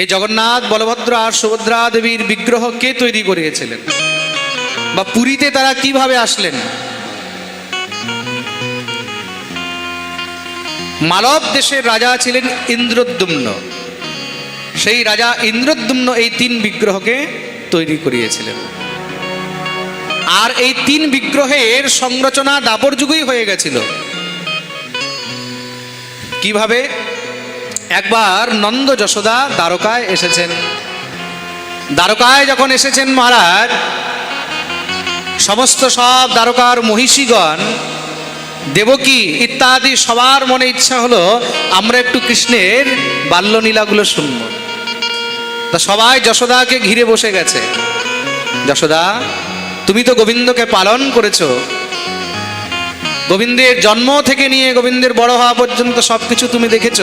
এই জগন্নাথ, বলভদ্র আর সুভদ্রা দেবীর বিগ্রহ কে তৈরি করিয়েছিলেন? বা পুরীতে তারা কীভাবে আসলেন? মালব দেশের রাজা ছিলেন ইন্দ্রদ্যুম্ন। সেই রাজা ইন্দ্রদ্যুম্ন এই তিন বিগ্রহকে তৈরি করিয়েছিলেন। আর এই তিন বিগ্রহের সংরচনা দাপর যুগই হয়ে গেছিল। কীভাবে? একবার নন্দ যশোদা দ্বারকায় এসেছেন। দ্বারকায় যখন এসেছেন মহারাজ, সমস্ত সব দ্বারকার মহিষীগণ, দেবকী ইত্যাদি সবার মনে ইচ্ছা হলো, আমরা একটু কৃষ্ণের বাল্যলীলাগুলো শুনব। তা সবাই যশোদাকে ঘিরে বসে গেছে। যশোদা, তুমি তো গোবিন্দকে পালন করেছ। গোবিন্দের জন্ম থেকে নিয়ে গোবিন্দের বড় হওয়া পর্যন্ত সব কিছু তুমি দেখেছ।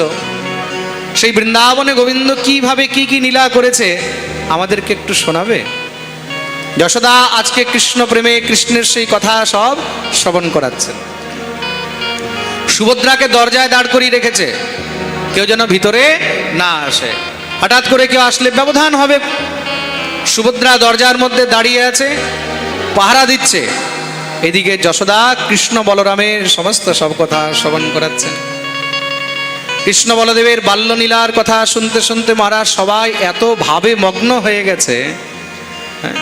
সেই বৃন্দাবনে গোবিন্দ কীভাবে কি কি নীলা করেছে, আমাদেরকে একটু শোনাবে? যশোদা, আজকে কৃষ্ণ প্রেমে কৃষ্ণের সেই কথা সব শ্রবণ করাচ্ছেন সুভদ্রাকে দরজায় দাঁড় করিয়ে রেখেছে। কেউ যেন ভিতরে না আসে। হঠাৎ করে কেউ আসলে ব্যবধান হবে। সুভদ্রা দরজার মধ্যে দাঁড়িয়ে আছে, পাহারা দিচ্ছে। এদিকে যশোদা, কৃষ্ণ, বলরামের সমস্ত সব কথা শ্রবণ করাচ্ছেন। কৃষ্ণ বলদেবের বাল্যলীলার কথা শুনতে শুনতে মহারাজ সবাই এত ভাবে মগ্ন হয়ে গেছে। হ্যাঁ।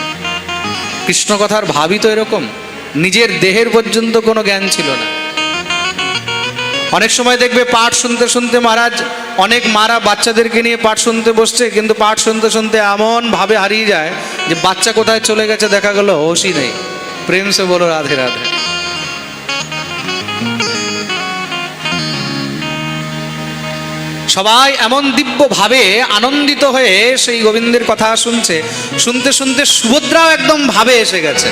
কৃষ্ণ কথার ভাবই তো এরকম। নিজের দেহের পর্যন্ত কোনো জ্ঞান ছিল না। অনেক সময় দেখবে পাঠ শুনতে শুনতে মহারাজ অনেক মারা বাচ্চাদেরকে নিয়ে পাঠ শুনতে বসছে, কিন্তু পাঠ শুনতে শুনতে এমন ভাবে হারিয়ে যায় যে বাচ্চা কোথায় চলে গেছে দেখা গেল হোশই নেই। প্রেম সে বলো রাধে রাধে। সবাই এমন দিব্য ভাবে আনন্দিত হয়ে সেই গোবিন্দের কথা শুনছে। শুনতে শুনতে সুভদ্রাও একদম ভাবে এসে গেছে।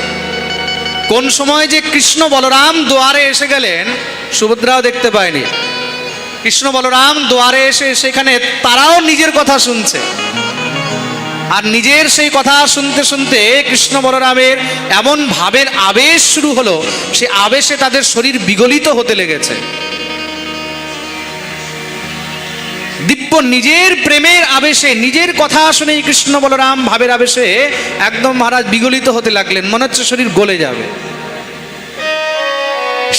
কোন সময় যে কৃষ্ণ বলরাম দুয়ারে এসে গেলেন, সুভদ্রাও দেখতে পায়নি। কৃষ্ণ বলরাম দুয়ারে এসে সেখানে তারাও নিজের কথা শুনছে। আর নিজের সেই কথা শুনতে শুনতে কৃষ্ণ বলরামের এমন ভাবের আবেশ শুরু হলো, সে আবেশে তাদের শরীর বিগলিত হতে লেগেছে। দিব্য নিজের প্রেমের আবেশে, নিজের কথা শুনেই কৃষ্ণ বলরাম ভাবের আবেশে একদম মহারাজ বিগলিত হতে লাগলেন, মনে হচ্ছে শরীর গলে যাবে।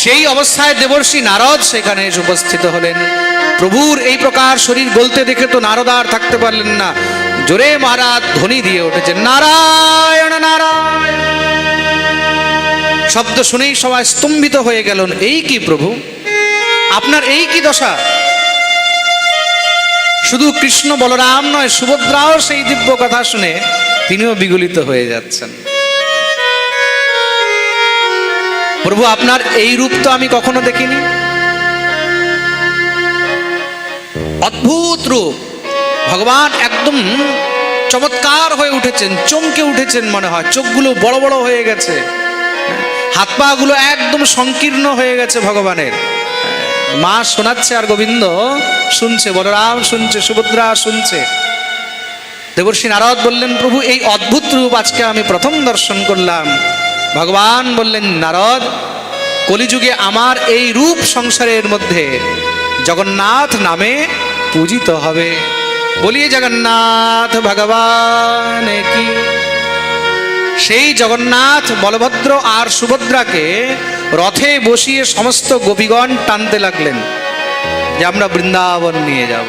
সেই অবস্থায় দেবর্ষী নারদ সেখানে এসে উপস্থিত হলেন। প্রভুর এই প্রকার শরীর গলতে দেখে তো নারদ আর থাকতে পারলেন না। জোরে মহারাজ ধ্বনি দিয়ে উঠেছে নারায়ণ নারায়ণ! শব্দ শুনেই সবাই স্তম্ভিত হয়ে গেলেন, এই কি প্রভু? আপনার এই কি দশা? শুধু কৃষ্ণ বলরাম নয়, সুভদ্রাও সেই দিব্য কথা শুনে তিনিও বিগলিত হয়ে যাচ্ছেন। প্রভু, আপনার এই রূপ তো আমি কখনো দেখিনি। অদ্ভুত রূপ। ভগবান একদম চমৎকার হয়ে উঠেছেন, চমকে উঠেছেন মনে হয়। চোখগুলো বড় বড় হয়ে গেছে। হাত পা গুলো একদম সংকীর্ণ হয়ে গেছে ভগবানের। মা শোনাচ্ছে আর গোবিন্দ শুনছে, বলরাম শুনছে, সুভদ্রা শুনছে। দেবর্ষী নারদ বললেন, প্রভু, এই অদ্ভুত রূপ আজকে আমি প্রথম দর্শন করলাম। ভগবান বললেন, নারদ, কলিযুগে আমার এই রূপ সংসারের মধ্যে জগন্নাথ নামে পূজিত হবে। বলিয়ে জগন্নাথ, ভগবান কি? সেই জগন্নাথ, বলভদ্র আর সুভদ্রাকে রথে বসিয়ে সমস্ত গোপীগণ টানতে লাগলেন যে আমরা বৃন্দাবন নিয়ে যাব।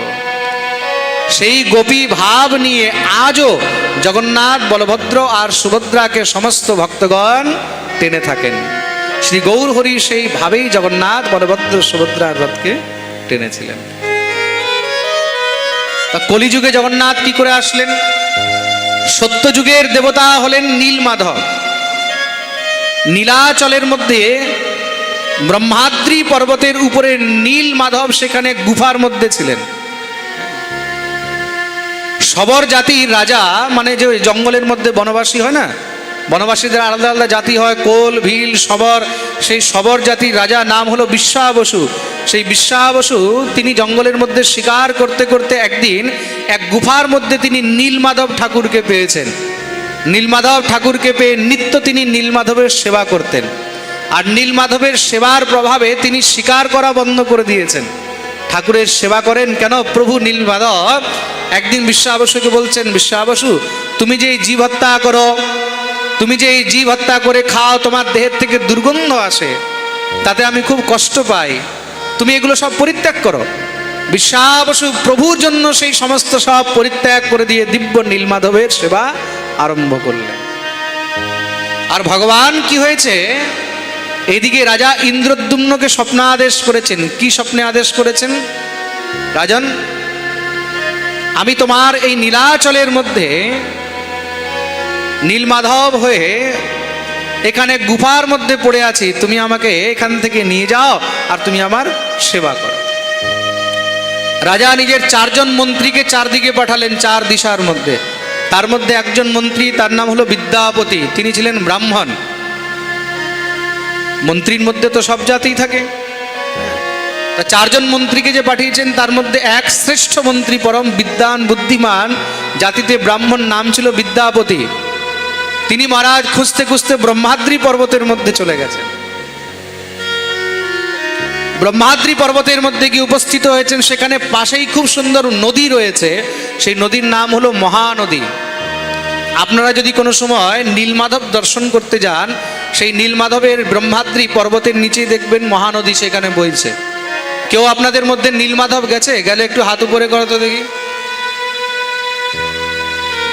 সেই গোপী ভাব নিয়ে আজও জগন্নাথ, বলভদ্র আর সুভদ্রাকে সমস্ত ভক্তগণ টেনে থাকেন। শ্রী গৌর হরি সেই ভাবেই জগন্নাথ, বলভদ্র সুভদ্রার রথকে টেনেছিলেন। তা কলিযুগে জগন্নাথ কি করে আসলেন? সত্যযুগের দেবতা হলেন নীল মাধব নীলাচলের মধ্যে ব্রহ্মাদ্রি পর্বতের উপরে নীল মাধব সেখানে গুফার মধ্যে ছিলেন। সবর জাতির রাজা মানে যে জঙ্গলের মধ্যে বনবাসী হয় না, বনবাসীদের আলাদা আলাদা জাতি হয়, কোল, ভিল, সবর, সেই সবর জাতির রাজা নাম হলো বিশ্বাবসু। সেই বিশ্বাবসু তিনি জঙ্গলের মধ্যে শিকার করতে করতে একদিন এক গুফার মধ্যে তিনি নীলমাধব ঠাকুরকে পেয়েছেন। নীলমাধব ঠাকুরকে পেয়ে নিত্য তিনি নীলমাধবের সেবা করতেন। আর নীলমাধবের সেবার প্রভাবে তিনি শিকার করা বন্ধ করে দিয়েছেন। ঠাকুরের সেবা করেন কেন? প্রভু নীলমাধব, একদিন বিশ্বাবসুকে বলছেন, বিশ্বাবসু, তুমি যে জীব হত্যা করো, তুমি যে এই জীব হত্যা করে খাও, তোমার দেহের থেকে দুর্গন্ধ আসে, তাতে আমি খুব কষ্ট পাই। তুমি এগুলো সব পরিত্যাগ করো। বিশ্বাবসু প্রভুর জন্য সেই সমস্ত সব পরিত্যাগ করে দিয়ে দিব্য নীলমাধবের সেবা আরম্ভ করলেন। আর ভগবান কি হয়েছে? এদিকে রাজা ইন্দ্রদ্যুম্নকে স্বপ্ন আদেশ করেছেন। কি স্বপ্নে আদেশ করেছেন? রাজন, আমি তোমার এই নীলাচলের মধ্যে নীলমাধব হয়ে এখানে গুফার মধ্যে পড়ে আছি। তুমি আমাকে এখান থেকে নিয়ে যাও আর তুমি আমার সেবা করো। রাজা নিজের চারজন মন্ত্রীকে চারদিকে পাঠালেন, চার দিশার মধ্যে। তার মধ্যে একজন মন্ত্রী, তার নাম হলো বিদ্যাপতি। তিনি ছিলেন ব্রাহ্মণ। মন্ত্রীর মধ্যে তো সব জাতিই থাকে। তা চারজন মন্ত্রীকে যে পাঠিয়েছেন, তার মধ্যে এক শ্রেষ্ঠ মন্ত্রী পরম বিদ্যান বুদ্ধিমান, জাতিতে ব্রাহ্মণ নাম ছিল বিদ্যাপতি। তিনি মহারাজ খুঁজতে খুঁজতে ব্রহ্মাদ্রি পর্বতের মধ্যে চলে গেছেন। ব্রহ্মাদ্রি পর্বতের মধ্যে গিয়ে উপস্থিত হয়েছেন। সেখানে পাশেই খুব সুন্দর নদী রয়েছে। সেই নদীর নাম হলো মহানদী। আপনারা যদি কোনো সময় নীলমাধব দর্শন করতে যান, সেই নীলমাধবের ব্রহ্মাদ্রি পর্বতের নিচেই দেখবেন মহানদী সেখানে বইছে। কেউ আপনাদের মধ্যে নীলমাধব গেছে? গেলে একটু হাত উপরে করো তো দেখি।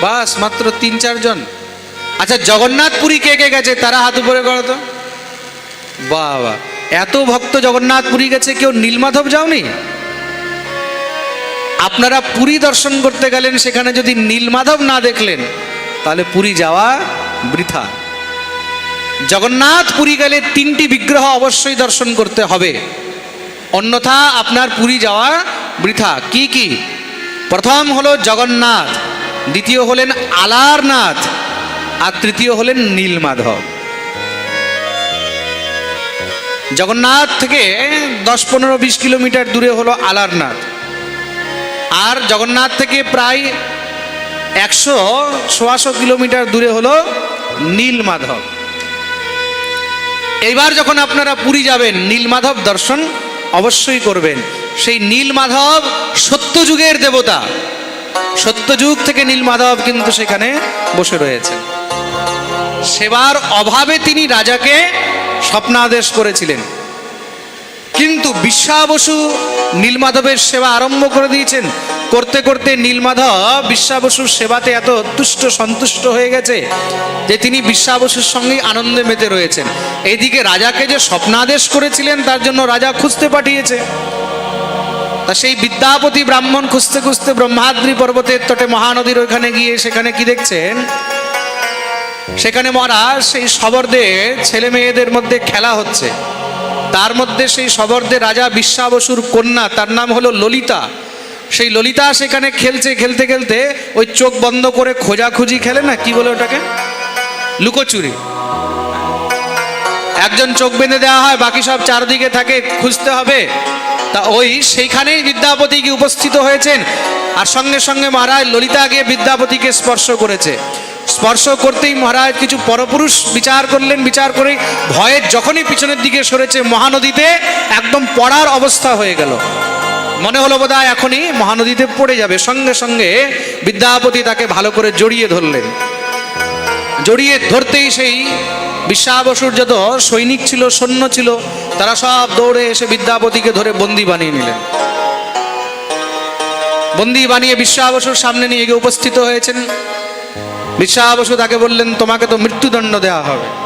বাস, মাত্র তিন চারজন আচ্ছা জগন্নাথপুরী কে কে গেছে? তারা হাত উপরে করো তো। বাবা, এত ভক্ত জগন্নাথপুরী গেছে, কেউ নীলমাধব যাওনি? আপনারা পুরী দর্শন করতে গেলেন, সেখানে যদি নীলমাধব না দেখলেন তাহলে পুরী যাওয়া বৃথা। জগন্নাথ পুরী গেলে তিনটি বিগ্রহ অবশ্যই দর্শন করতে হবে। অন্যথা আপনার পুরী যাওয়া বৃথা। কি কি? প্রথম হলো জগন্নাথ, দ্বিতীয় হলেন আলারনাথ, আর তৃতীয় হলেন নীলমাধব। জগন্নাথ থেকে দশ, পনেরো, বিশ কিলোমিটার দূরে হলো আলারনাথ। আর জগন্নাথ থেকে প্রায় একশো সোয়াশো কিলোমিটার দূরে হলো নীলমাধব। এইবার যখন আপনারা পুরী যাবেন, নীলমাধব দর্শন অবশ্যই করবেন। সেই নীলমাধব সত্যযুগের দেবতা। সত্যযুগ থেকে নীলমাধব কিন্তু সেখানে বসে রয়েছেন। সেবার অভাবে তিনি রাজাকে স্বপ্নাদেশ করেছিলেন। কিন্তু বিশ্বাবসু নীলমাধবের সেবা আরম্ভ করে দিয়েছেন। করতে করতে নীলমাধব বিশ্বাবসুর সেবাতে এত তুষ্ট সন্তুষ্ট হয়ে গেছে যে তিনি বিশ্বাবসুর সঙ্গেই আনন্দে মেতে রয়েছেন। এইদিকে রাজাকে যে স্বপ্নাদেশ করেছিলেন, তার জন্য রাজা খুঁজতে পাঠিয়েছে। তা সেই বিদ্যাপতি ব্রাহ্মণ খুঁজতে খুঁজতে ব্রহ্মাদ্রি পর্বতের তটে মহানদীর ওইখানে গিয়ে সেখানে কি দেখছেন? সেখানে মহারাজ, সেই শবরদের ছেলে মেয়েদের মধ্যে খেলা হচ্ছে। তার মধ্যে সেই শবরদের রাজা বিশ্বাবসুর কন্যা, তার নাম হলো ললিতা। সেই ললিতা সেখানে খেলছে, খেলতে খেলতে ওই চোখ বন্ধ করে খোঁজাখুঁজি খেলে না, কি বলে ওটাকে? লুকোচুরি। একজন চোখ বেঁধে দেওয়া হয়, বাকি সব চারদিকে থাকে, খুঁজতে হবে। তা ওই সেইখানেই বিদ্যাপতি গিয়ে উপস্থিত হয়েছেন। আর সঙ্গে সঙ্গে মহারাজ ললিতা গিয়ে বিদ্যাপতিকে স্পর্শ করেছে। স্পর্শ করতেই মহারাজ কিছু পরপুরুষ বিচার করলেন, বিচার করে ভয়ে যখনই পিছনের দিকে সরেছে মহানদীতে, একদম পড়ার অবস্থা হয়ে গেল। মনে হলো বোধ হয় এখনই মহানদীতে পড়ে যাবে। সঙ্গে সঙ্গে বিদ্যাপতি তাকে ভালো করে জড়িয়ে ধরলেন। জড়িয়ে ধরতেই সেই বিশ্বাবসুর যত সৈনিক ছিল, সৈন্য ছিল, তারা সব দৌড়ে এসে বিদ্যাপতিকে ধরে বন্দি বানিয়ে নিলেন। বন্দি বানিয়ে বিশ্বাবসুর সামনে নিয়ে গিয়ে উপস্থিত হয়েছেন। বিশ্বাবসু তাকে বললেন, তোমাকে তো মৃত্যুদণ্ড দেওয়া হবে।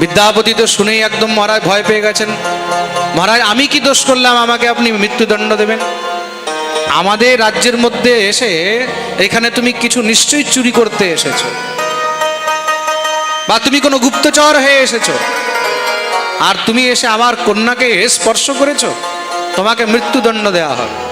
বিদ্যাপতি তো শুনেই একদম মহারাজ ভয় পেয়ে গেছেন। মহারাজ, আমি কি দোষ করলাম? আমাকে আপনি মৃত্যুদণ্ড দেবেন? আমাদের রাজ্যের মধ্যে এসে এখানে তুমি কিছু নিশ্চয়ই চুরি করতে এসেছ। বা তুমি কোনো গুপ্তচর হয়ে এসেছ। আর তুমি এসে আমার কন্যাকে স্পর্শ করেছ? তোমাকে মৃত্যুদণ্ড দেওয়া হবে।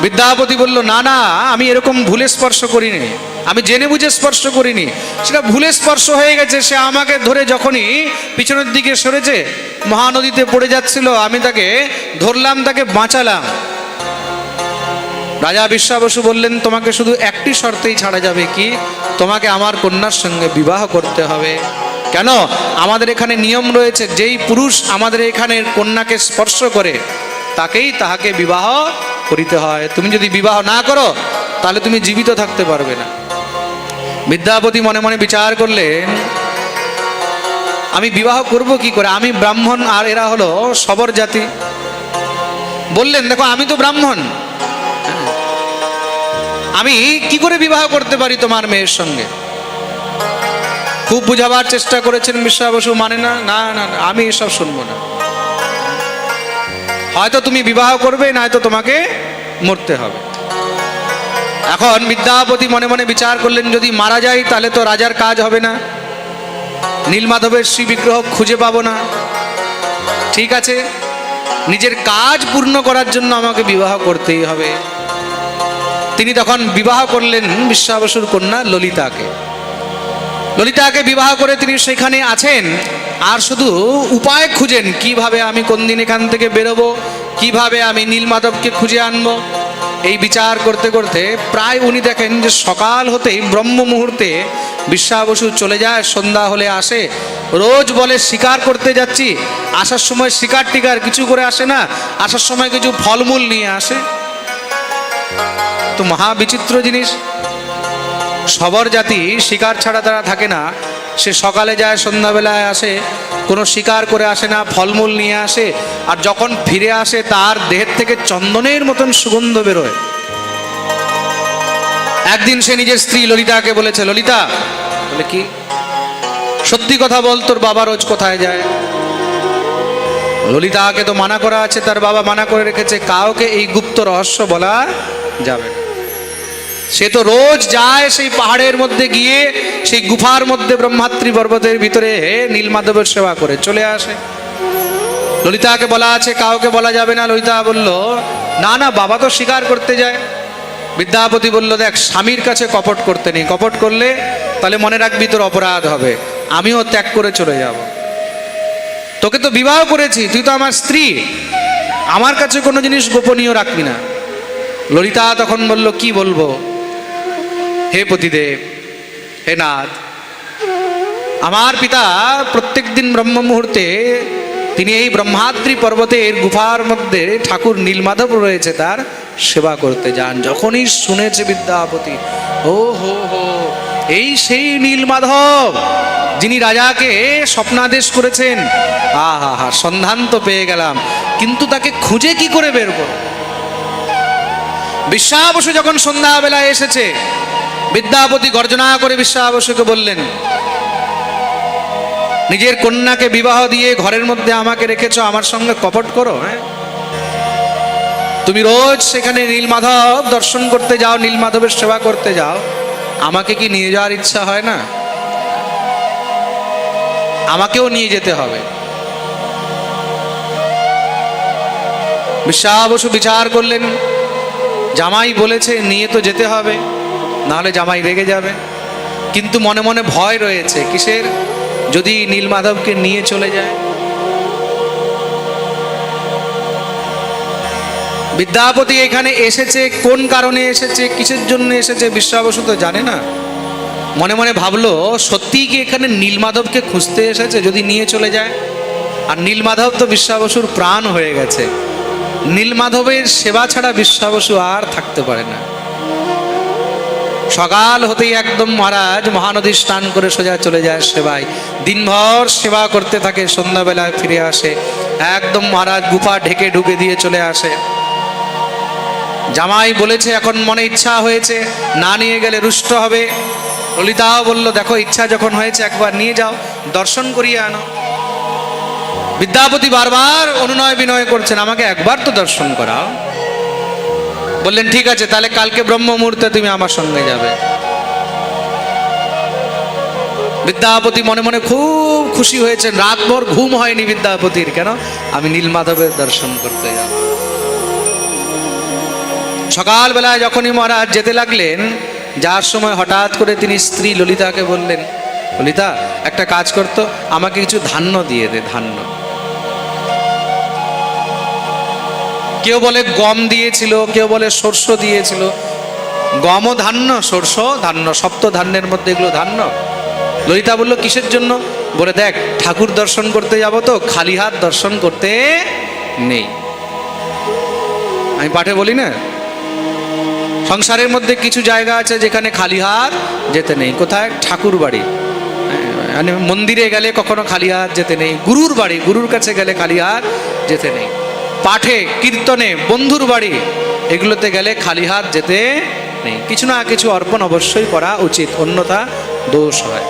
বিদ্যাপতি বলল, না না, আমি এরকম ভুলে স্পর্শ করিনি। আমি জেনে বুঝে স্পর্শ করিনি। সেটা ভুলে স্পর্শ হয়ে গেছে। সে আমাকে ধরে যখনই পিছনের দিকে সরেছে, মহানদীতে পড়ে যাচ্ছিল, আমি তাকে ধরলাম, তাকে বাঁচালাম। রাজা বিশ্বাবসু বললেন, তোমাকে শুধু একটি শর্তেই ছাড়া যাবে কি? তোমাকে আমার কন্যার সঙ্গে বিবাহ করতে হবে। কেন? আমাদের এখানে নিয়ম রয়েছে, যেই পুরুষ আমাদের এখানে কন্যাকে স্পর্শ করে, তাকেই তাহাকে বিবাহ করিতে হয়। তুমি যদি বিবাহ না করো, তাহলে তুমি জীবিত থাকতে পারবে না। বিদ্যাপতি মনে মনে বিচার করলেন আমি বিবাহ করব কি করে? আমি ব্রাহ্মণ আর এরা হলো সবর জাতি। বললেন, দেখো, আমি তো ব্রাহ্মণ। আমি কি করে বিবাহ করতে পারি তোমার মেয়ের সঙ্গে? খুব বুঝাবার চেষ্টা করেছেন মিশ্রা বসু মানে না না না, আমি এসব শুনব না। হয়তো তুমি বিবাহ করবে, নয়তো তোমাকে মরতে হবে। এখন বিদ্যাপতি মনে মনে বিচার করলেন, যদি মারা যায় তাহলে তো রাজার কাজ হবে না। নীলমাধবের শ্রী বিগ্রহ খুঁজে পাবো না। ঠিক আছে, নিজের কাজ পূর্ণ করার জন্য আমাকে বিবাহ করতেই হবে। তিনি তখন বিবাহ করলেন বিশ্বাবসুর কন্যা ললিতাকে। ললিতাকে বিবাহ করে তিনি সেখানে আছেন, আর শুধু উপায় খুঁজেন, কীভাবে আমি কোন দিন এখান থেকে বেরোবো, কীভাবে আমি নীলমাধবকে খুঁজে আনব। এই বিচার করতে করতে প্রায় উনি দেখেন যে সকাল হতেই ব্রহ্ম মুহূর্তে বিশ্বাবসু চলে যায়, সন্ধ্যা হলে আসে। রোজ বলে, শিকার করতে যাচ্ছি। আসার সময় শিকার টিকার কিছু করে আসে না। আসার সময় কিছু ফলমূল নিয়ে আসে। তো মহা বিচিত্র জিনিস। সবর জাতি শিকার ছাড়া তারা থাকে না। সে সকালে যায়, সন্ধ্যাবেলায় আসে। কোনো শিকার করে আসে না, ফলমূল নিয়ে আসে, আর যখন ফিরে আসে তার দেহের থেকে চন্দনের মতন সুগন্ধ বেরোয়। একদিন সে নিজের স্ত্রী ললিতাকে বলেছে, ললিতা, বলে, কি? সত্যি কথা বল, তোর বাবা রোজ কোথায় যায়? ললিতাকে তো মানা করা আছে, তার বাবা মানা করে রেখেছে, কাউকে এই গুপ্ত রহস্য বলা যাবে না। সে তো রোজ যায় সেই পাহাড়ের মধ্যে গিয়ে, সেই গুফার মধ্যে ব্রহ্মাত্রী পর্বতের ভিতরে হে নীলমাধবের সেবা করে, চলে আসে। ললিতাকে বলা আছে, কাউকে বলা যাবে না। ললিতা বলল, না না, বাবা তো স্বীকার করতে যায়। বিদ্যাপতি বলল, দেখ, স্বামীর কাছে কপট করতে নেই। কপট করলে তাহলে মনে রাখবি তোর অপরাধ হবে। আমিও ত্যাগ করে চলে যাব। তোকে তো বিবাহ করেছি, তুই তো আমার স্ত্রী। আমার কাছে কোনো জিনিস গোপনীয় রাখবি না। ললিতা তখন বলল, কি বলব? হে পতিদেব, হে নাথ, আমার পিতা প্রত্যেক দিন ব্রহ্ম মুহূর্তে তিনি এই ব্রহ্মাদ্রি পর্বতের গুফার মধ্যে ঠাকুর নীলমাধব রয়েছে, তার সেবা করতে যান। যখনই শুনেছে বিদ্যাপতি, ও হো হো, এই সেই নীলমাধব যিনি রাজাকে স্বপ্নাদেশ করেছেন। আহা, হা, সন্ধান তো পেয়ে গেলাম, কিন্তু তাকে খুঁজে কি করে বের করব? বিশ্বাবসু যখন সন্ধ্যাবেলায় এসেছে বিদ্যাপতি গর্জনা করে বিশ্বাবসুকে বললেন, নিজের কন্যাকে বিবাহ দিয়ে ঘরের মধ্যে আমাকে রেখেছ, আমার সঙ্গে কপট করো হ্যাঁ? তুমি রোজ সেখানে নীলমাধব দর্শন করতে যাও, নীলমাধবের সেবা করতে যাও। আমাকে কি নিয়ে যাওয়ার ইচ্ছা হয় না? আমাকেও নিয়ে যেতে হবে। বিশ্বাবসু বিচার করলেন, জামাই বলেছে, নিয়ে তো যেতে হবে। নাহলে জামাই রেগে যাবে। কিন্তু মনে মনে ভয় রয়েছে, কিসের? যদি নীলমাধবকে নিয়ে চলে যায়। বিদ্যাপতি এখানে এসেছে, কোন কারণে এসেছে, কিসের জন্য এসেছে বিশ্বাবসু তো জানে না। মনে মনে ভাবলো সত্যিই কি এখানে নীলমাধবকে খুঁজতে এসেছে, যদি নিয়ে চলে যায়? আর নীলমাধব তো বিশ্বাবসুর প্রাণ হয়ে গেছে। নীলমাধবের সেবা ছাড়া বিশ্বাবসু আর থাকতে পারে না। সকাল হতেই একদম মহারাজ মহানদী স্নান করে সোজা চলে যায় সেবায়। দিনভর সেবা করতে থাকে, সন্ধ্যাবেলায় ফিরে আসে। একদম মহারাজ গুফা ঢেকে ঢুকে দিয়ে চলে আসে। জামাই বলেছে, এখন মনে ইচ্ছা হয়েছে, না নিয়ে গেলে রুষ্ট হবে। ললিতাও বলল, দেখো, ইচ্ছা যখন হয়েছে, একবার নিয়ে যাও, দর্শন করিয়ে আনো। বিদ্যাপতি বারবার অনুনয় বিনয় করছেন, আমাকে একবার তো দর্শন করাও। বললেন, ঠিক আছে, তাহলে কালকে ব্রহ্ম মুহূর্তে তুমি আমার সঙ্গে যাবে। বিদ্যাপতি মনে মনে খুব খুশি হয়েছেন। রাতভর ঘুম হয়নি বিদ্যাপতির। কেন? আমি নীলমাধবের দর্শন করতে যাব। সকালবেলায় যখনই মহারাজ যেতে লাগলেন, যার সময় হঠাৎ করে তিনি স্ত্রী ললিতাকে বললেন, ললিতা, একটা কাজ করতো আমাকে কিছু ধান্য দিয়ে দে, ধান্য। কেউ বলে গম দিয়েছিল, কেউ বলে শস্য দিয়েছিল। গমও ধান্য শস্য ধান্য, সপ্ত ধান্যের মধ্যে এগুলো ধান্য। ললিতা বলল, কিসের জন্য? বলে, দেখ, ঠাকুর দর্শন করতে যাব তো, খালি হাত দর্শন করতে নেই। আমি পাঠে বলি না, সংসারের মধ্যে কিছু জায়গা আছে যেখানে খালি হাত যেতে নেই। কোথায়? ঠাকুর বাড়ি। মানে মন্দিরে গেলে কখনো খালি হাত যেতে নেই, গুরুর বাড়ি, গুরুর কাছে গেলে খালি হাত যেতে নেই। পাঠে, কীর্তনে, বন্ধুর বাড়ি, এগুলোতে গেলে খালি হাত যেতে নেই। কিছু না কিছু অর্পণ অবশ্যই করা উচিত, অন্যথা দোষ হয়।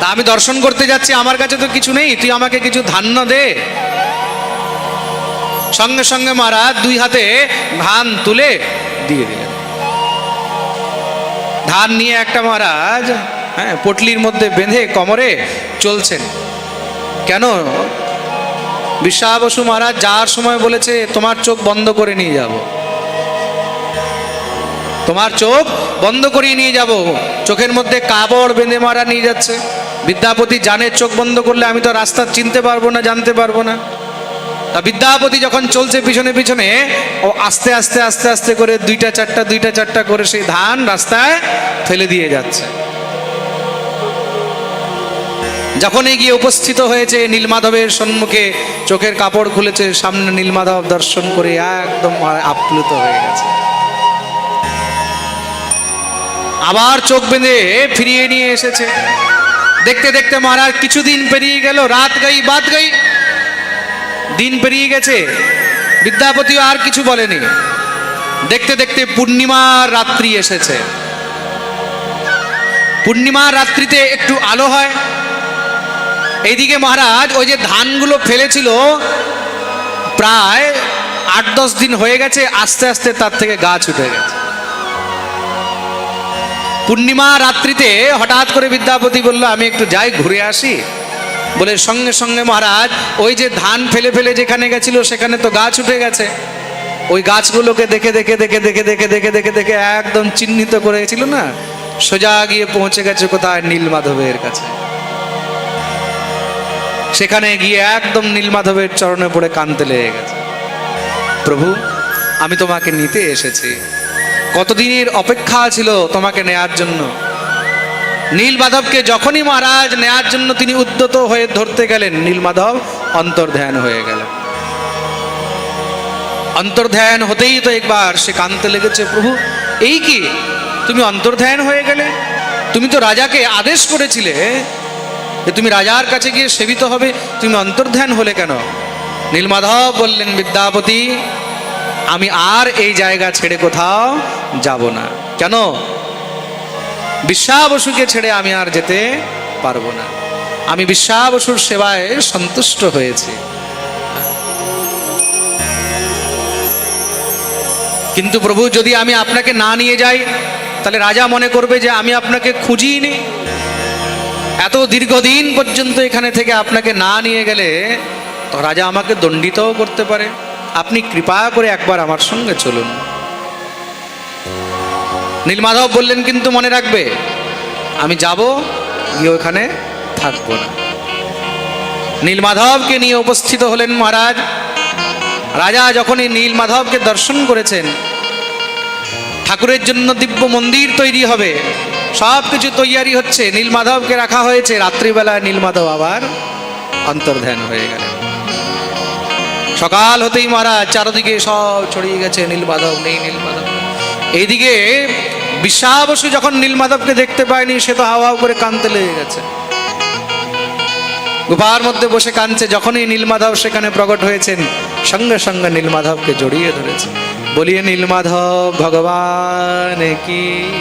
তা আমি দর্শন করতে যাচ্ছি, আমার কাছে তো কিছু নেই, তুই আমাকে কিছু ধান্য দে। সঙ্গে সঙ্গে মহারাজ দুই হাতে ধান তুলে দিয়ে দিলেন। ধান নিয়ে একটা মহারাজ হ্যাঁ পটলির মধ্যে বেঁধে কোমরে চলছেন। কেন? বিশ্বাস বসু মহারাজ যাওয়ার সময় বলেছে, তোমার চোখ বন্ধ করে নিয়ে যাব। তোমার চোখ বন্ধ করিয়ে নিয়ে যাব? চোখের মধ্যে কাবড় বেঁধে মারা নিয়ে যাচ্ছে। বিদ্যাপতি জানে চোখ বন্ধ করলে আমি তো রাস্তা চিনতে পারব না, জানতে পারব না। তা বিদ্যাপতি যখন চলছে পিছনে পিছনে, ও আস্তে আস্তে আস্তে আস্তে করে দুইটা, চারটা দুইটা, চারটা করে সেই ধান রাস্তায় ফেলে দিয়ে যাচ্ছে। যখনই গিয়ে উপস্থিত হয়েছে, নীলমাধবের সম্মুখে চোখের কাপড় খুলেছে, সামনে নীলমাধব দর্শন করে একদম আপ্লুত হয়ে গেছে। আবার চোখ বেঁধে ফিরিয়ে নিয়ে এসেছে। দেখতে দেখতে মহারাজ কিছুদিন পেরিয়ে গেল, রাত গাই বাদ গাই, দিন পেরিয়ে গেছে। বিদ্যাপতিও আর কিছু বলেনি। দেখতে দেখতে পূর্ণিমার রাত্রি এসেছে। পূর্ণিমার রাত্রিতে একটু আলো হয়। এইদিকে মহারাজ, ওই যে ধানগুলো ফেলেছিল, প্রায় আট দশ দিন হয়ে গেছে, আস্তে আস্তে তার থেকে গাছ উঠে গেছে। পূর্ণিমা রাত্রিতে হঠাৎ করে বিদ্যাপতি বলল, আমি একটু যাই, ঘুরে আসি। বলে, সঙ্গে সঙ্গে মহারাজ, ওই যে ধান ফেলে ফেলে যেখানে গেছিল, সেখানে তো গাছ উঠে গেছে। ওই গাছগুলোকে দেখে দেখে দেখে দেখে দেখে দেখে দেখে দেখে একদম চিহ্নিত করেছিল না? সোজা গিয়ে পৌঁছে গেছে কোথায় নীল মাধবের কাছে। সেখানে গিয়ে একদম নীলমাধবের চরণে পড়ে কানতে লেগে গেছে। প্রভু, আমি তোমাকে নিতে এসেছি। কতদিনের অপেক্ষা ছিল তোমাকে নেয়ার জন্য? নীলমাধবকে যখনই মহারাজ নেয়ার জন্য তিনি উদ্যত হয়ে ধরতে গেলেন নীলমাধব অন্তর্ধ্যান হয়ে গেলেন। অন্তর্ধ্যান হতেই তো একবার সে কানতে লেগেছে, প্রভু, এই কি? তুমি অন্তর্ধ্যান হয়ে গেলে? তুমি তো রাজাকে আদেশ করেছিলে যে তুমি রাজার কাছে গিয়ে সেবিত হবে, তুমি অন্তর্ধ্যান হলে কেন? নীলমাধব বললেন, বিদ্যাপতি, আমি আর এই জায়গা ছেড়ে কোথাও যাব না। কেন? বিশ্বাবসুকে ছেড়ে আমি আর যেতে পারব না। আমি বিশ্বাবসুর সেবায় সন্তুষ্ট হয়েছি। কিন্তু প্রভু, যদি আমি আপনাকে না নিয়ে যাই, তাহলে রাজা মনে করবে যে আমি আপনাকে খুঁজিনি এত দীর্ঘদিন পর্যন্ত এখানে থেকে আপনাকে না নিয়ে গেলে তো রাজা আমাকে দণ্ডিতও করতে পারে। আপনি কৃপা করে একবার আমার সঙ্গে চলুন। নীলমাধব বললেন, কিন্তু মনে রাখবে, আমি যাব, গিয়ে ওখানে থাকব না। নীলমাধবকে নিয়ে উপস্থিত হলেন মহারাজ। রাজা যখনই নীলমাধবকে দর্শন করেছেন, ঠাকুরের জন্য দিব্য মন্দির তৈরি হবে সব কিছু তৈয়ারি হচ্ছে। নীলমাধবকে রাখা হয়েছে। রাত্রিবেলায় নীলমাধব আবার অন্তর্ধান হয়ে গেলেন। সকাল হতেই মহারাজ, চারদিকে সব ছড়িয়ে গেছে। নীলমাধব নেই, নীলমাধব এইদিকে বিশ্বাবসু যখন নীলমাধবকে দেখতে পায়নি, সে তো হাওয়া করে কানতে লেগে গেছে। গুফার মধ্যে বসে কাঁদছে। যখনই নীলমাধব সেখানে প্রকট হয়েছেন, সঙ্গে সঙ্গে নীলমাধবকে জড়িয়ে ধরেছে। বলিয়ে, নীলমাধব, ভগবান কি?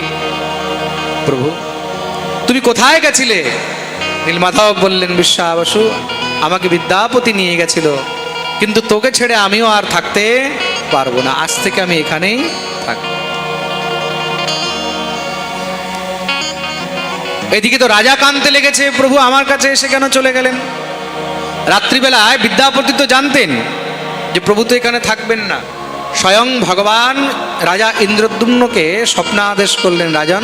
প্রভু, তুমি কোথায় গেছিলে? নীলমাধব বললেন, বিশ্বাবসু, আমাকে বিদ্যাপতি নিয়ে গেছিল, কিন্তু তোকে ছেড়ে আমিও আর থাকতে পারব না। আজ থেকে আমি এখানেই থাকব। এদিকে তো রাজা কানতে লেগেছে, প্রভু, আমার কাছে এসে কেন চলে গেলেন? রাত্রিবেলায় বিদ্যাপতি তো জানতেন যে প্রভু তো এখানে থাকবেন না। স্বয়ং ভগবান রাজা ইন্দ্রদ্যুম্নকে স্বপ্নাদেশ করলেন, রাজন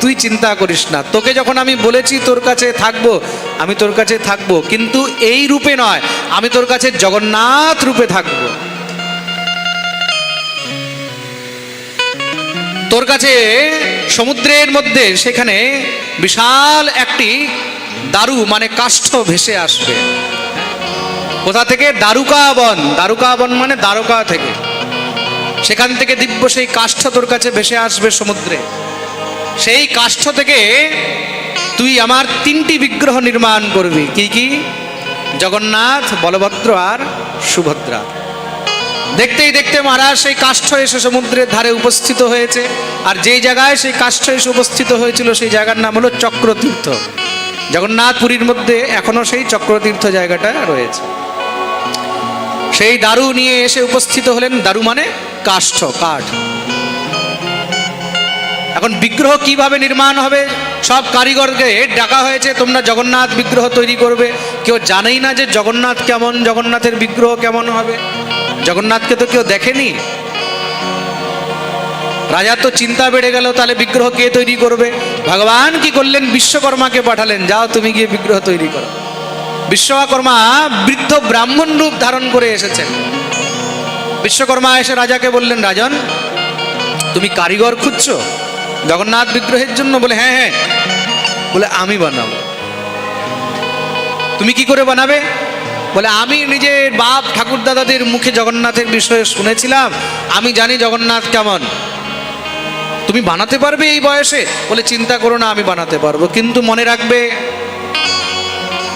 তুই চিন্তা করিস না। তোকে যখন আমি বলেছি তোর কাছে থাকব, আমি তোর কাছে থাকব। কিন্তু এই রূপে নয়, আমি তোর কাছে জগন্নাথ রূপে থাকব। তোর কাছে সমুদ্রের মধ্যে সেখানে বিশাল একটি দারু মানে কাষ্ঠ ভেসে আসবে। কোথা থেকে? দ্বারুকা বন দ্বারুকা বন মানে দ্বারকা থেকে। সেখান থেকে দিব্য সেই কাষ্ঠ তোর কাছে ভেসে আসবে সমুদ্রে। সেই কাষ্ঠ থেকে তুই আমার তিনটি বিগ্রহ নির্মাণ করবি। কি কি? জগন্নাথ, বলভদ্র আর সুভদ্রা। দেখতেই দেখতে মহারাজ, সেই কাষ্ঠ এসে সমুদ্রের ধারে উপস্থিত হয়েছে। আর যেই জায়গায় সেই কাষ্ঠ এসে উপস্থিত হয়েছিল, সেই জায়গার নাম হলো চক্রতীর্থ। জগন্নাথ পুরীর মধ্যে এখনও সেই চক্রতীর্থ জায়গাটা রয়েছে। সেই দারু নিয়ে এসে উপস্থিত হলেন। দারু মানে কাষ্ঠ, কাঠ। এখন বিগ্রহ কীভাবে নির্মাণ হবে? সব কারিগরকে ডাকা হয়েছে, তোমরা জগন্নাথ বিগ্রহ তৈরি করবে। কেউ জানেই না যে জগন্নাথ কেমন, জগন্নাথের বিগ্রহ কেমন হবে। জগন্নাথকে তো কেউ দেখেনি। রাজার তো চিন্তা বেড়ে গেল, তাহলে বিগ্রহ কে তৈরি করবে? ভগবান কি করলেন? বিশ্বকর্মাকে পাঠালেন। যাও তুমি গিয়ে বিগ্রহ তৈরি করো। বিশ্বকর্মা বৃদ্ধ ব্রাহ্মণ রূপ ধারণ করে এসেছেন। বিশ্বকর্মা এসে রাজাকে বললেন, রাজন, তুমি কারিগর খুঁজছো? জগন্নাথ বিগ্রহের জন্য বলে হ্যাঁ হ্যাঁ। বলে, আমি বানাবো। তুমি কি করে বানাবে? বলে, আমি নিজের বাপ ঠাকুর দাদাদের মুখে জগন্নাথের বিষয়ে শুনেছিলাম। আমি জানি জগন্নাথ কেমন। তুমি বানাতে পারবে এই বয়সে? বলে, চিন্তা করো না, আমি বানাতে পারব। কিন্তু মনে রাখবে,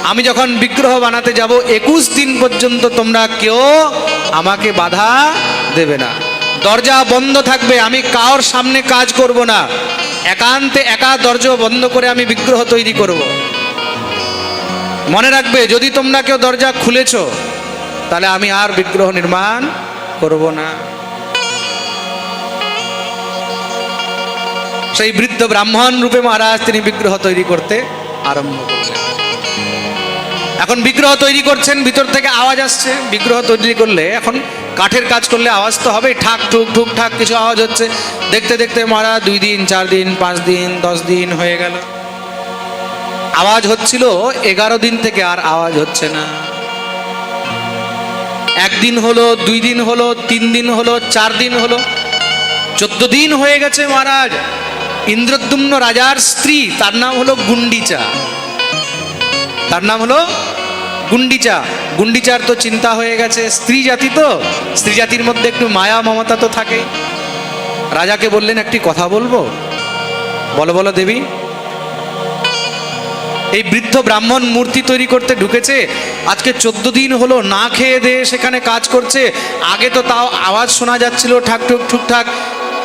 আমি যখন বিগ্রহ বানাতে যাব, একুশ দিন পর্যন্ত তোমরা কেউ আমাকে বাধা দেবে না। দরজা বন্ধ থাকবে, আমি কার সামনে কাজ করব না? একান্তে একা দরজা বন্ধ করে আমি বিগ্রহ তৈরি করব। মনে রাখবে, যদি তোমরা কেউ দরজা খুলেছো, তাহলে আমি আর বিগ্রহ নির্মাণ করব না। সেই বৃদ্ধ ব্রাহ্মণ রূপে মহারাজ তিনি বিগ্রহ তৈরি করতে আরম্ভ করলেন। এখন বিগ্রহ তৈরি করছেন, ভিতর থেকে আওয়াজ আসছে, বিগ্রহ তৈরি করলে এখন কাঠের কাজ করলে আওয়াজ তো হবে ঠাক, ঠুক ঠুক, ঠাক, কিছু আওয়াজ হচ্ছে। দেখতে দেখতে মারা দুই দিন, চার দিন, পাঁচ দিন, দশ দিন হয়ে গেল। আওয়াজ হচ্ছিল এগারো দিন থেকে আর আওয়াজ হচ্ছে না। একদিন হলো, দুই দিন হলো, তিন দিন হলো, চার দিন হলো, চোদ্দ দিন হয়ে গেছে মহারাজ। ইন্দ্রদ্যুম্ন রাজার স্ত্রী, তার নাম হলো গুন্ডিচা। তার নাম হলো গুন্ডিচা, গুন্ডিচার তো চিন্তা হয়ে গেছে, স্ত্রী জাতি তো? স্ত্রী জাতির মধ্যে একটু মায়া মমতা তো থাকে। রাজাকে বললেন, একটি কথা বলব? বলো বলো দেবী। এই বৃদ্ধ ব্রাহ্মণ মূর্তি তৈরি করতে ঢুকেছে, আজকে চোদ্দ দিন হলো না খেয়ে দিয়ে সেখানে কাজ করছে। আগে তো তাও আওয়াজ শোনা যাচ্ছিল, ঠাক, ঠুক ঠুকঠাক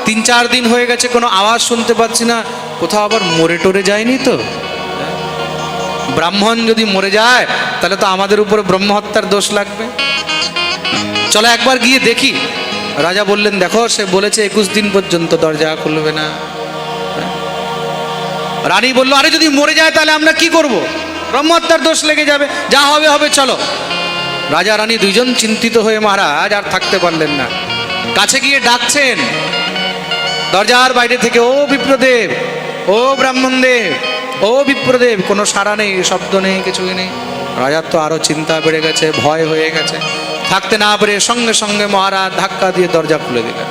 তিন, চার দিন হয়ে গেছে, কোনো আওয়াজ শুনতে পাচ্ছি না। কোথাও আবার মরে টরে যায়নি তো? ব্রাহ্মণ যদি মরে যায়, তাহলে তো আমাদের উপরে ব্রহ্মহত্যার দোষ লাগবে। চলো একবার গিয়ে দেখি। রাজা বললেন, দেখো, সে বলেছে একুশ দিন পর্যন্ত দরজা খুলবে না। রানী বলল, আরে, যদি মরে যায়, তাহলে আমরা কি করব? ব্রহ্মহত্যার দোষ লেগে যাবে। যা হবে হবে, চলো। রাজা, রানী দুইজন চিন্তিত হয়ে মহারাজ আর থাকতে পারলেন না। কাছে গিয়ে ডাকছেন, দরজার বাইরে থেকে, ও বিপ্রদেব, ও ব্রাহ্মণদেব ও বিপ্রদেব, কোনো সাড়া নেই, শব্দ নেই, কিছুই নেই। রাজার তো আরও চিন্তা বেড়ে গেছে, ভয় হয়ে গেছে। থাকতে না পেরে সঙ্গে সঙ্গে মহারাজ ধাক্কা দিয়ে দরজা খুলে দিলেন।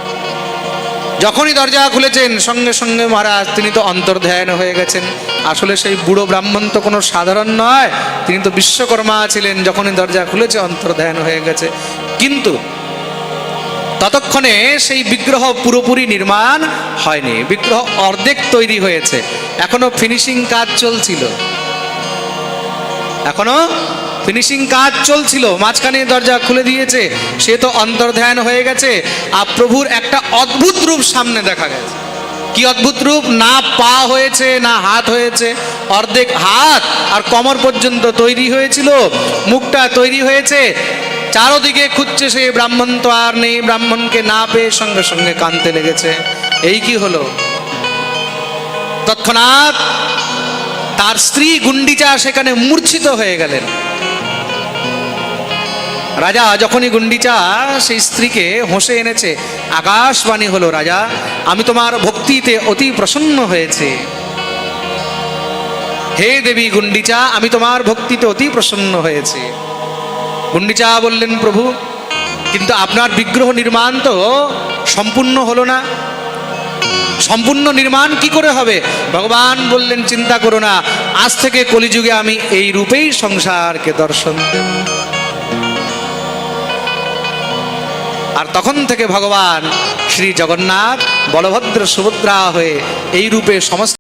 যখনই দরজা খুলেছেন, সঙ্গে সঙ্গে মহারাজ, তিনি তো অন্তর্ধ্যান হয়ে গেছেন। আসলে সেই বুড়ো ব্রাহ্মণ তো কোনো সাধারণ নয়, তিনি তো বিশ্বকর্মা ছিলেন। যখনই দরজা খুলেছে, অন্তর্ধ্যান হয়ে গেছে। কিন্তু ততক্ষণে সেই বিগ্রহ পুরোপুরি নির্মাণ হয়নি। বিগ্রহ অর্ধেক তৈরি হয়েছে। এখনও ফিনিশিং কাজ চলছিল। এখনও ফিনিশিং কাজ চলছিল। মাঝখানে দরজা খুলে দিয়েছে। সে তো অন্তর্ধ্যান হয়ে গেছে। আর প্রভুর একটা অদ্ভুত রূপ সামনে দেখা গেছে। কি অদ্ভুত রূপ? না পা হয়েছে, না হাত হয়েছে। অর্ধেক হাত আর কমর পর্যন্ত তৈরি হয়েছিল। মুখটা তৈরি হয়েছে। চারোদিকে খুঁজছে সে ব্রাহ্মণ, তো আর নেই। ব্রাহ্মণকে না পেয়ে সঙ্গে সঙ্গে কানতে লেগেছে। এই কি হলো? তৎক্ষণাৎ তার স্ত্রী গুন্ডিচা সেখানে মূর্ছিত হয়ে গেলেন। রাজা, যখনই গুন্ডিচা সেই স্ত্রীকে হোসে এনেছে, আকাশবাণী হলো, রাজা, আমি তোমার ভক্তিতে অতি প্রসন্ন হয়েছে। হে দেবী গুন্ডিচা, আমি তোমার ভক্তিতে অতি প্রসন্ন হয়েছে। গুন্ডিচা বললেন, প্রভু, কিন্তু আপনার বিগ্রহ নির্মাণ তো সম্পূর্ণ হলো না। সম্পূর্ণ নির্মাণ কি করে হবে? ভগবান বললেন, চিন্তা করো না, আজ থেকে কলিযুগে আমি এই রূপেই সংসারকে দর্শন দেব। আর তখন থেকে ভগবান শ্রী জগন্নাথ বলভদ্র সুভদ্রা হয়ে এই রূপে সমস্ত